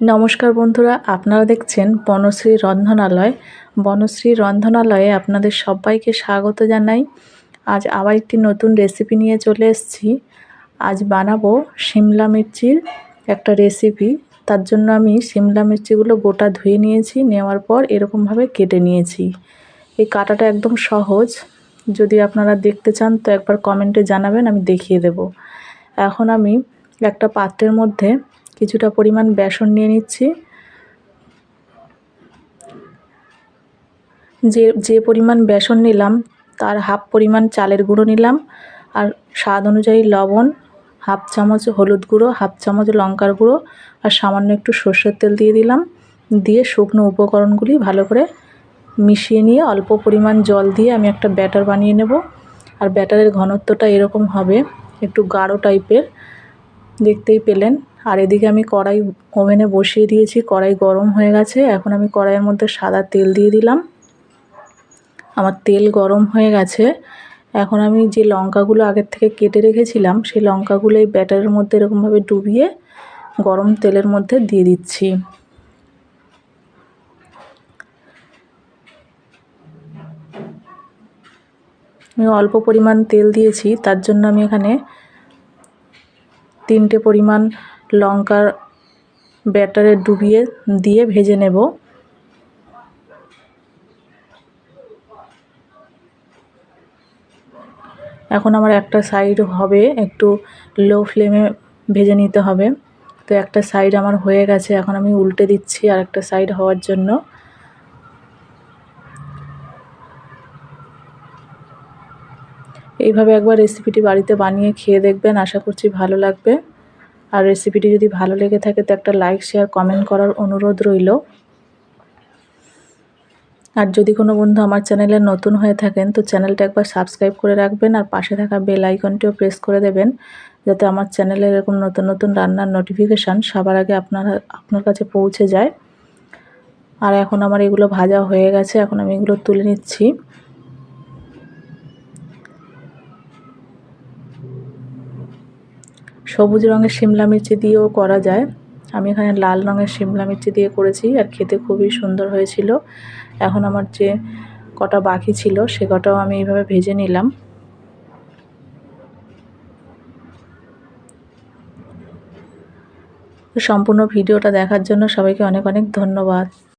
নমস্কার বন্ধুরা, আপনারা দেখছেন বনশ্রী রন্ধনালয়। বনশ্রী রন্ধনালয়ে আপনাদের সবাইকে স্বাগত জানাই। আজ আবার একটি নতুন রেসিপি নিয়ে চলে এসেছি। আজ বানাবো শিমলা মির্চির একটা রেসিপি। তার জন্য আমি শিমলা মির্চিগুলো গোটা ধুয়ে নিয়েছি, নেওয়ার পর এরকমভাবে কেটে নিয়েছি। এই কাটাটা একদম সহজ। যদি আপনারা দেখতে চান তো একবার কমেন্টে জানাবেন, আমি দেখিয়ে দেব। এখন আমি একটা পাত্রের মধ্যে কিছুটা পরিমাণ বেসন নিয়ে নিচ্ছি। যে যে পরিমাণ বেসন নিলাম, তার হাফ পরিমাণ চালের গুঁড়ো নিলাম, আর স্বাদ অনুযায়ী লবণ, হাফ চামচ হলুদ গুঁড়ো, হাফ চামচ লঙ্কার গুঁড়ো, আর সামান্য একটু সর্ষের তেল দিয়ে দিলাম। দিয়ে শুকনো উপকরণগুলি ভালো করে মিশিয়ে নিয়ে অল্প পরিমাণ জল দিয়ে আমি একটা ব্যাটার বানিয়ে নেব। আর ব্যাটারের ঘনত্বটা এরকম হবে, একটু গাঢ় টাইপের দেখতেই পেলেন আর এদিকে আমি কড়াই ওভেনে বসিয়ে দিয়েছি, কড়াই গরম হয়ে গেছে। এখন আমি কড়াইয়ের মধ্যে সাদা তেল দিয়ে দিলাম। আমার তেল গরম হয়ে গেছে। এখন আমি যে লঙ্কাগুলো আগের থেকে কেটে রেখেছিলাম, সেই লঙ্কাগুলো এই ব্যাটারের মধ্যে এরকমভাবে ডুবিয়ে গরম তেলের মধ্যে দিয়ে দিচ্ছি। আমি অল্প পরিমাণ তেল দিয়েছি, তার জন্য আমি এখানে তিনটে পরিমাণ লঙ্কার ব্যাটারে ডুবিয়ে দিয়ে ভেজে নেব। এখন আমার একটা সাইড হবে, একটু লো ফ্লেমে ভেজে নিতে হবে। তো একটা সাইড আমার হয়ে গেছে, এখন আমি উল্টে দিচ্ছি আর একটা সাইড হওয়ার জন্য। এইভাবে একবার রেসিপিটি বাড়িতে বানিয়ে খেয়ে দেখবেন, আশা করছি ভালো লাগবে। আর রেসিপিটি যদি ভালো লেগে থাকে, তো একটা লাইক শেয়ার কমেন্ট করার অনুরোধ রইল। আর যদি কোনো বন্ধু আমার চ্যানেলে নতুন হয়ে থাকেন, তো চ্যানেলটা একবার সাবস্ক্রাইব করে রাখবেন আর পাশে থাকা বেল আইকনটিও প্রেস করে দেবেন, যাতে আমার চ্যানেলে এরকম নতুন নতুন রান্নার নোটিফিকেশান সবার আগে আপনার আপনার কাছে পৌঁছে যায়। আর এখন আমার এগুলো ভাজা হয়ে গেছে, এখন আমি এগুলো তুলে নিচ্ছি। সবুজ রঙের শিমলা মির্চি দিয়েও করা যায়। আমি এখানে লাল রঙের শিমলা মির্চি দিয়ে করেছি আর খেতে খুবই সুন্দর হয়েছিল। এখন আমার যে কটা বাকি ছিল সে কটাও আমি এইভাবে ভেজে নিলাম। সম্পূর্ণ ভিডিওটা দেখার জন্য সবাইকে অনেক অনেক ধন্যবাদ।